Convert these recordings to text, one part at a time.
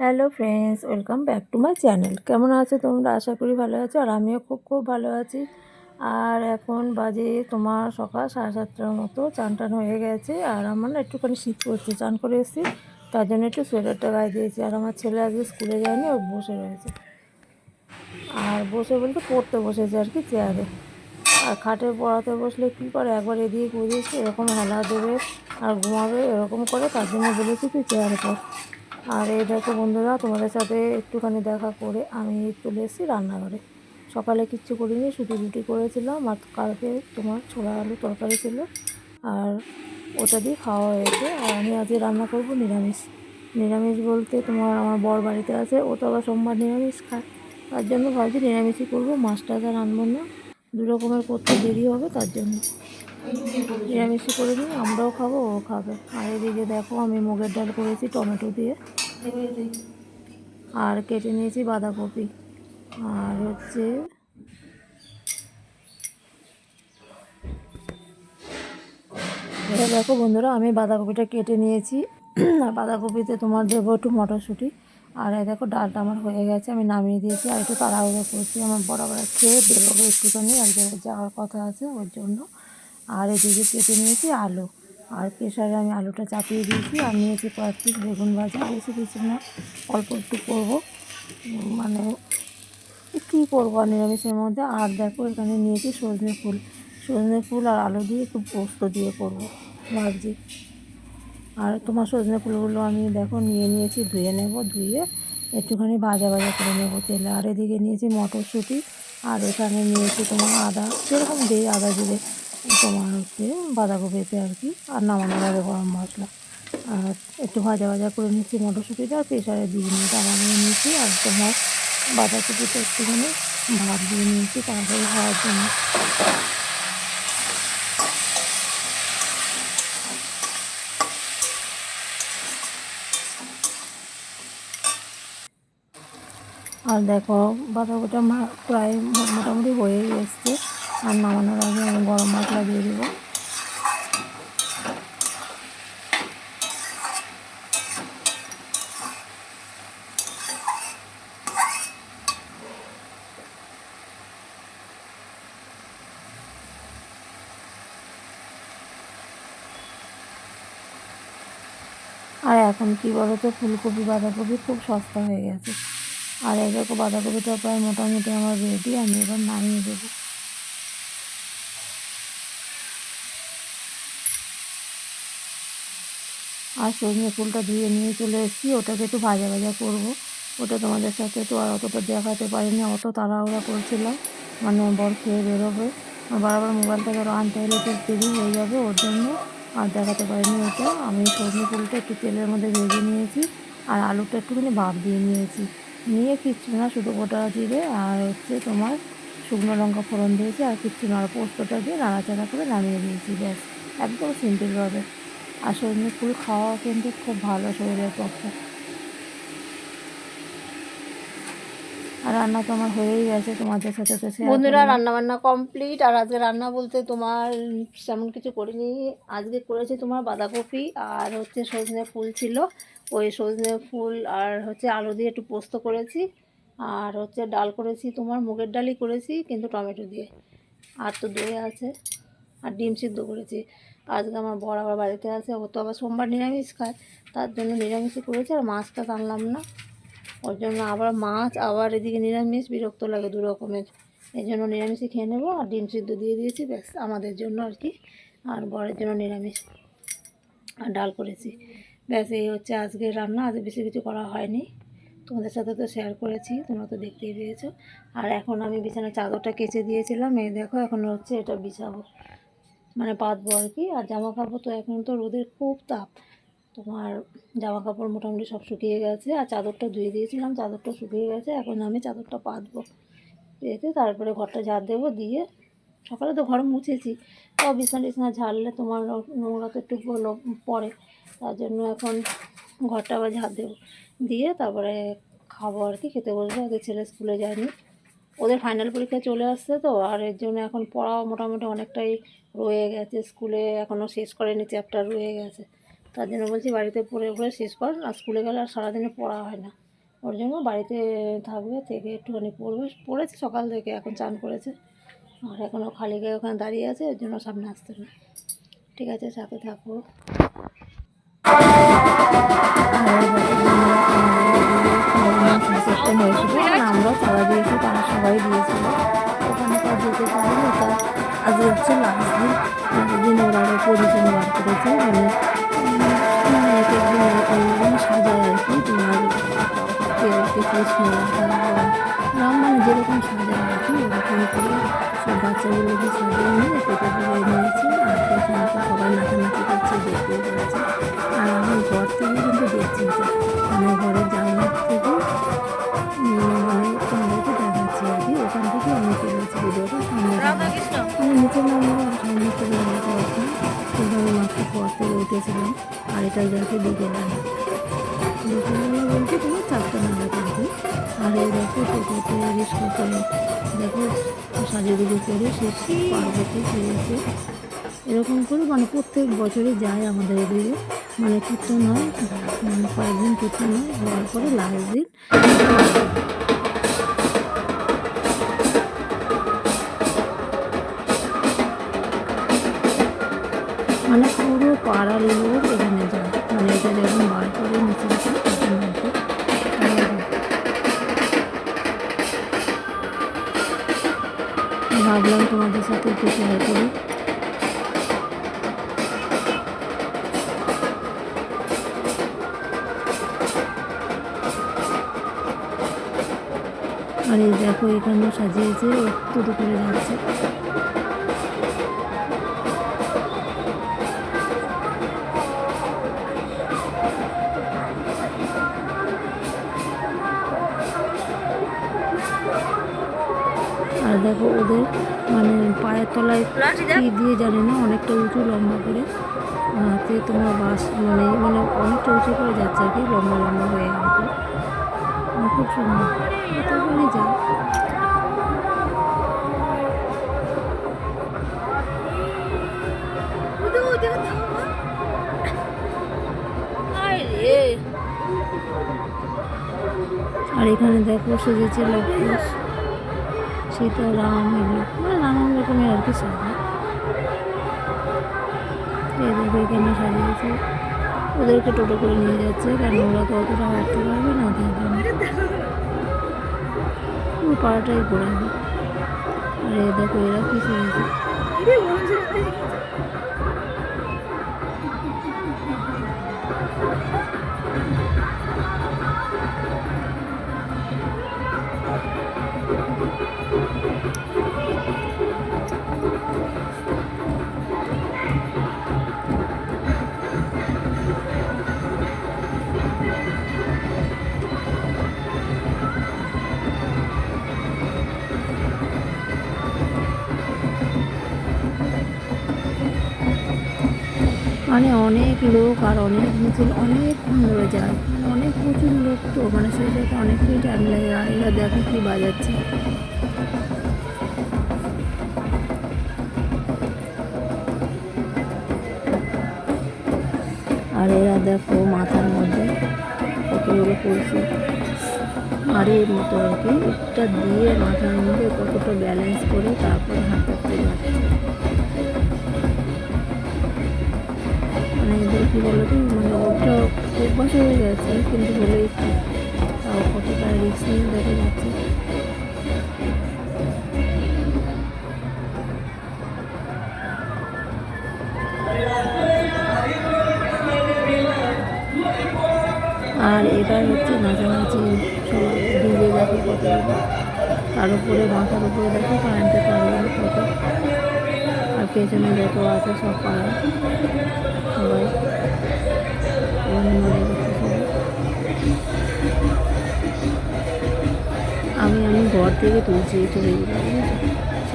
Hello friends welcome back to my channel কেমন আছো তোমরা? আশা করি ভালো আছো আর আমিও খুব খুব ভালো আছি। আর এখন বাজে তোমার সকাল সাড়ে সাতটার মতো, চান টান হয়ে গেছে। আর আমার না একটুখানি শীত করছে চান করে এসেছি। তার জন্য একটু সোয়েটারটা গায়ে দিয়েছি। আর আমার ছেলে আজকে স্কুলে যায়নি, ও বসে রয়েছে। আর বসে বলতে পড়তে বসেছে আর কি, চেয়ারে। আর খাটে পড়াতে বসলে কী করে? একবার এদিকে বুঝিয়েছি এরকম হেলা দেবে আর ঘুমাবে এরকম করে, তার জন্য বলেছি তুই চেয়ারে পড়। আর এই দেখো বন্ধুরা, তোমাদের সাথে একটুখানি দেখা করে আমি চলে এসেছি রান্নাঘরে। সকালে কিচ্ছু করিনি, শুধু রুটি করেছিলাম আর কালকে তোমার ছোলা আলু তরকারি ছিল আর ওটা দিয়ে খাওয়া হয়েছে। আর আমি আজকে রান্না করব নিরামিষ। নিরামিষ বলতে তোমার আমার বর বাড়িতে আছে, ও তো আবার সোমবার নিরামিষ খায়। তার জন্য ভাবছি নিরামিষই করব, মাছটা আর আনব না। দু রকমের করতে দেরি হবে তার জন্য। নিরামিষই করে দিই, আমরাও খাব, ও খাবে। আর এদিকে দেখো আমি মুগের ডাল করেছি টমেটো দিয়ে। আর কেটে নিয়েছি বাঁধাকপি। আর হচ্ছে দেখো বন্ধুরা, আমি বাঁধাকপিটা কেটে নিয়েছি। আর বাঁধাকপিতে তোমার দেবো একটু মটরশুঁটি। আর দেখো ডালটা আমার হয়ে গেছে, আমি নামিয়ে দিয়েছি। আর একটু তাড়াহুড়ো করছি, আমার বরাবর খেয়ে বেরোবো একটুখানি এক জায়গায় যাওয়ার কথা আছে ওর জন্য। আর এদিকে কেটে নিয়েছি আলু। আর প্রেশারে আমি আলুটা চাপিয়ে দিয়েছি। আর নিয়েছি কয়েক পিস বেগুন ভাজা। বেশি কিছু না, অল্প একটু করব। মানে কী করব? আর নিরামিষের মধ্যে। আর দেখো, এখানে নিয়েছি সজনে ফুল। সজনে ফুল আর আলু দিয়ে একটু পোস্ত দিয়ে করব। ভাবছি। আর তোমার সজনে ফুলগুলো আমি দেখো, নিয়ে নিয়েছি, ধুয়ে নেব। ধুয়ে একটুখানি ভাজা ভাজা করে নেব তেলে। আর এদিকে নিয়েছি মটরশুঁটি। আর এখানে নিয়েছি তোমার আদা। যেরকম দিই আদা জিরে তোমার হচ্ছে বাঁধাকপিতে আর কি, আর নামানোর আগে গরম মশলা। আর একটু ভাজা ভাজা করে নিচ্ছি মটরশুঁটিটা, আর প্রেশারে দিয়ে নিয়ে তারা নিয়ে নিয়েছি, আর তোমার বাঁধাকপিটা একটুখানি ভাত দিয়ে নিয়েছি, তারপরে খাওয়ার জন্য। আর দেখো, বাঁধাকপিটা প্রায় মোটামুটি হয়েই এসছে আর নামানোর আগে আমি গরম মশলা দিয়ে দেবো। আর এখন কি বলো তো ফুলকপি, বাঁধাকপি খুব সস্তা হয়ে গেছে। আর দেখো বাঁধাকপিটা প্রায় মোটামুটি আমার রেডি আমি এবার নামিয়ে দেবো। আর সজনে ফুলটা ধুয়ে নিয়ে চলে এসেছি, ওটাকে একটু ভাজা ভাজা করব। ওটা তোমাদের সাথে তো আর অতটা দেখাতে পারিনি, অত তাড়াহুড়া করছিলাম। মানে বর খেয়ে বেরোবে। বারবার মোবাইলটা ধরো আনতে হলে তো দেরি হয়ে যাবে ওর জন্য, আর দেখাতে পারিনি ওটা। আমি সজনে ফুলটা একটু তেলের মধ্যে ভেজে নিয়েছি, আর আলুটা একটুখানি ভাপ দিয়ে নিয়েছি। নিয়ে কিচ্ছু না, শুধু গোটা জিরে আর হচ্ছে তোমার শুকনো লঙ্কা ফোড়ন দিয়েছি, আর কিচ্ছু না পোস্তটা দিয়ে নাড়াচাড়া করে নামিয়ে দিয়েছি, ব্যাস। একদম সিম্পলভাবে আর সজনে ফুল খাওয়া কিন্তু খুব ভালো শরীরের পক্ষে। আর রান্না তো আমার হয়েই গেছে তোমাদের সাথে বন্ধুরা রান্না বান্না কমপ্লিট আর আজকে রান্না বলতে তোমার তেমন কিছু করিনি। আজকে করেছি তোমার বাঁধাকপি আর হচ্ছে সজনে ফুল ছিল। ওই সজনে ফুল আর হচ্ছে আলু দিয়ে একটু পোস্ত করেছি। আর হচ্ছে ডাল করেছি তোমার মুগের ডালই করেছি কিন্তু টমেটো দিয়ে। আর তো দই আছে। আর ডিম সিদ্ধ করেছি। আজকে আমার বড় আবার বাড়িতে আছে, ও তো আবার সোমবার নিরামিষ খায়, তার জন্য নিরামিষই করেছি আর মাছটা আনলাম না। ওর জন্য আবার মাছ, আবার এদিকে নিরামিষ, বিরক্ত লাগে দু রকমের। এই জন্য নিরামিষই খেয়ে নেব আর ডিম সিদ্ধ দিয়ে দিয়েছি, ব্যাস, আমাদের জন্য আর কি। আর বরের জন্য নিরামিষ আর ডাল করেছি। ব্যাস, এই হচ্ছে আজকের রান্না, আজ বেশি কিছু করা হয়নি। তোমাদের সাথে তো শেয়ার করেছি, তোমরা তো দেখতেই পেয়েছ। আর এখন আমি বিছানার চাদরটা কেচে দিয়েছিলাম, এই দেখো, এখন হচ্ছে এটা বিছাবো। মানে পাতবো আর কি। আর জামা কাপড় তো এখন তো রোদের খুব তাপ। তোমার জামা কাপড় মোটামুটি সব শুকিয়ে গেছে। আর চাদরটা ধুয়ে দিয়েছিলাম, চাদরটা শুকিয়ে গেছে। এখন আমি চাদরটা পাতবো পেতে তারপরে ঘরটা ঝাড় দেবো দিয়ে সকালে তো ঘর মুছেছি। তাও বিছানা টিছানা ঝাড়লে তোমার নোংরা তো একটু হলো পড়ে। তার জন্য এখন ঘরটা আবার ঝাড় দেবো। দিয়ে তারপরে খাব আর কি, খেতে বসবো। আগে ছেলে স্কুলে যায়নি। ওদের ফাইনাল পরীক্ষা চলে আসছে তো, আর এর জন্য এখন পড়াও মোটামুটি অনেকটাই রয়ে গেছে স্কুলে এখনও শেষ করেনি চ্যাপ্টার রয়ে গেছে। তার জন্য বলছি বাড়িতে পড়ে পড়ে শেষ কর, আর স্কুলে গেলে আর সারাদিনে পড়া হয় না। ওর জন্য বাড়িতে থাকবে, থেকে একটুখানি পড়বে। পড়েছে সকাল থেকে, এখন চান করেছে। আর এখনও খালি গায়ে ওখানে দাঁড়িয়ে আছে ওর জন্য সামনে আসতে না ঠিক আছে, সাথে থাকব হয়েছিল আর আমরাও দিয়েছি তারা সবাই দিয়েছিল। ওখানকার যেতে পারি ওটা আজ হচ্ছে লাস্ট দিন। দিন ওরা পজিশন বার করেছে মানে এক একদিন এক সাজায় আর কি, তোমার কৃষ্ণ মানে যেরকম সাজায় আর কি, ওরকম করে সব বাচ্চাগুলোকে সাজিয়ে নিয়ে পেটে নিয়েছে, আর পেছনে তো সবাই নাচানাচি করছে আর আমি ঘর থেকে কিন্তু দেখছি এটা মানে ঘরের জানলার থেকে আমি নিচে নামবো আর সামনে চলে যাব আর কি মাত্র পর থেকে উঠেছিলাম আর এটা দেখে বিকেলবেলা বিকেলবেলা বলতে তোমার চারটে আর আর এই দেখো টোটোতে করে দেখো সাজুগুজু করে সে পার্বতী ফিরেছে এরকম করে মানে প্রত্যেক বছরই যায় আমাদের এদিকে মানে কীর্তন হয় কয়েকদিন কীর্তন হয় হওয়ার পরে লাস্ট দিন পাড়ার লোক এখানে যায়। মানে এটা যখন বার করে নিচে ভাবলাম তোমাদের সাথে একটু শেয়ার করি। আর এই দেখো এখানেও সাজিয়েছে, একটু করে যাচ্ছে। দেখো ওদের মানে পায়ের তলায় কি দিয়ে জানি না অনেকটা উঁচু লম্বা করে। হাতে তোমার বাস মানে মানে অনেকটা উঁচু করে যাচ্ছে আর কি লম্বা লম্বা হয়ে আর খুব সুন্দর। যায় আর এখানে দেখো সেজেছে লক্ষ্য সীতা রাম এগুলো মানে নানান রকমের আর কি সাজা দেখো এখানে ওদেরকে টোটো করে নিয়ে যাচ্ছে, কারণ ওরা তো অতটা হাঁটতে পারবে না, তাই জন্য। পাড়াটাই ঘোরাবে আর এই দেখো এরা কি সেজেছে মানে অনেক লোক আর অনেক মিছিল অনেকক্ষণ ধরে যায়। অনেক প্রচুর লোক তো মানে সেই সাথে অনেকটাই টাইম লাগে আর এরা দেখো কি বাজাচ্ছে। আর এরা দেখো মাথার মধ্যে কতগুলো কলসি। হাড়ির মতো আর কি। দিয়ে মাথার মধ্যে কতটা ব্যালেন্স করে তারপরে হাঁটাতে যাচ্ছে। এদের কী বলো তো? মানে ওটা অভ্যাস হয়ে গেছে, কিন্তু হলে তাও কতটা রিক্স নিয়ে দেখা যাচ্ছে? আর এবার হচ্ছে নাচানাচি ডিজে দেখো কত তার উপরে, মাথার উপরে দেখো কারেন্টের তারগুলো কত আর পেছনে যত আছে সব পাড়া আমি আমি ঘর থেকে তুলছি চলে যাব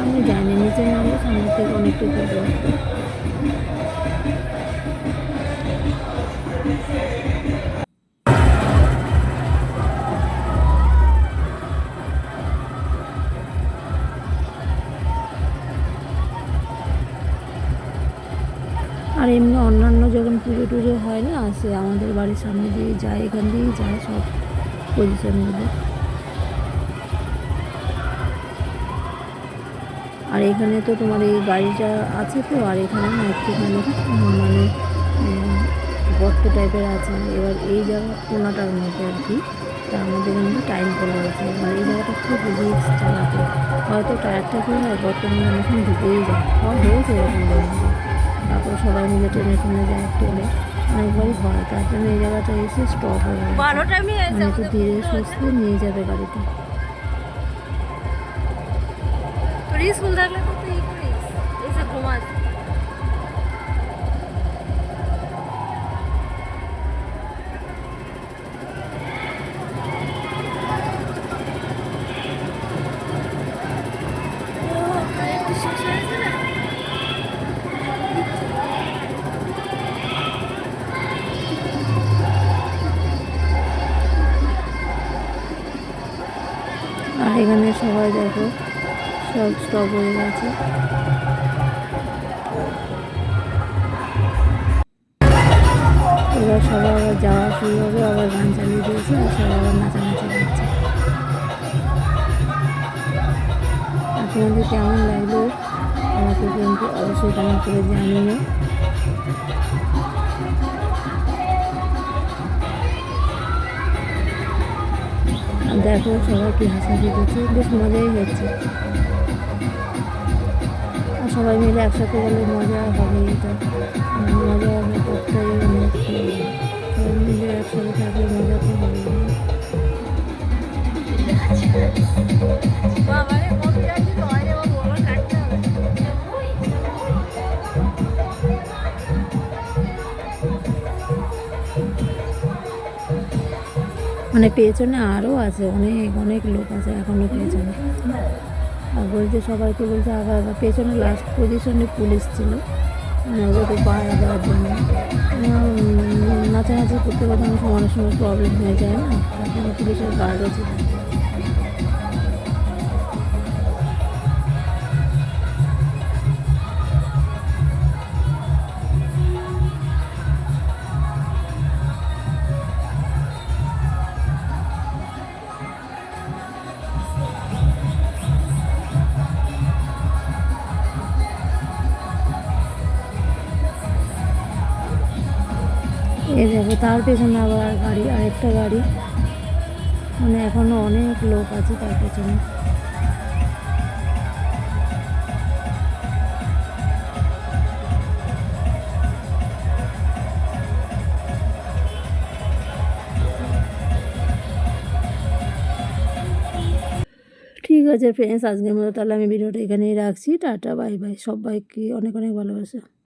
আমি যায়নি নিচে নামলে সামনে থেকে অনেকটা আর এমনি অন্যান্য যখন পুজো টুজো হয় না, সে আমাদের বাড়ির সামনে দিয়ে যায়, এখান দিয়েই যায় সব পজিশনগুলো আর এখানে তো তোমার এই গাড়িটা আছে তো, আর এখানে না একটুখানি মানে গর্ত টাইপের আছে। এবার এই জায়গা কোনাটার মধ্যে আর কি। তার মধ্যে কিন্তু টাইম করা হয়েছে এবার এই জায়গাটা খুব রিক্স চালাতে হয়তো টায়ারটা কী হয় গর্তের মধ্যে অনেকক্ষণ ঢুকেই যায়। হওয়া হয়েছে এরকম তারপর সবাই মিলে ট্রেনে ট্রেনে যায় ট্রেনে। অনেকবারই হয় তার জন্য এই জায়গাটা এসে স্টপ হয়ে মানে একটু ধীরে সুস্থে নিয়ে যাবে বাড়িতে। স্কুল থাকলে স্টপ হয়ে গেছে এবার সবাই আবার যাওয়া শুরু হবে, আবার গান চালিয়ে দিয়েছে, আর সবাই আবার নাচানাচি করছে। আপনাদের কেমন লাগল? আমাকে কিন্তু অবশ্যই কমেন্ট করে আর দেখো সবাই কি হাসাহাসি করছে, বেশ মজাই হচ্ছে। সবাই মিলে একসাথে গেলে মজা হবে, এটা মজা হবে সবাই মিলে একসাথে থাকলে মজা তো হবে মানে পেছনে আরও আছে অনেক অনেক লোক আছে এখনও পেছনে আর বলছে সবাইকে বলছে আবার আবার পেছনে লাস্ট পজিশনে পুলিশ ছিল। মানে ওদেরকে পাহারা দেওয়ার জন্য। নাচানাচি করতে করতে অনেক সময় অনেক সময় প্রবলেম হয়ে যায় না? পুলিশের গার্ডও ছিল। দেখো তার পেছনে আবার গাড়ি, আরেকটা গাড়ি। মানে এখনও অনেক লোক আছে তার পেছনে। ঠিক আছে ফ্রেন্ডস আজকের মতো তাহলে আমি ভিডিওটা এখানেই রাখছি। টাটা বাই বাই সব সবাইকে অনেক অনেক ভালোবাসা।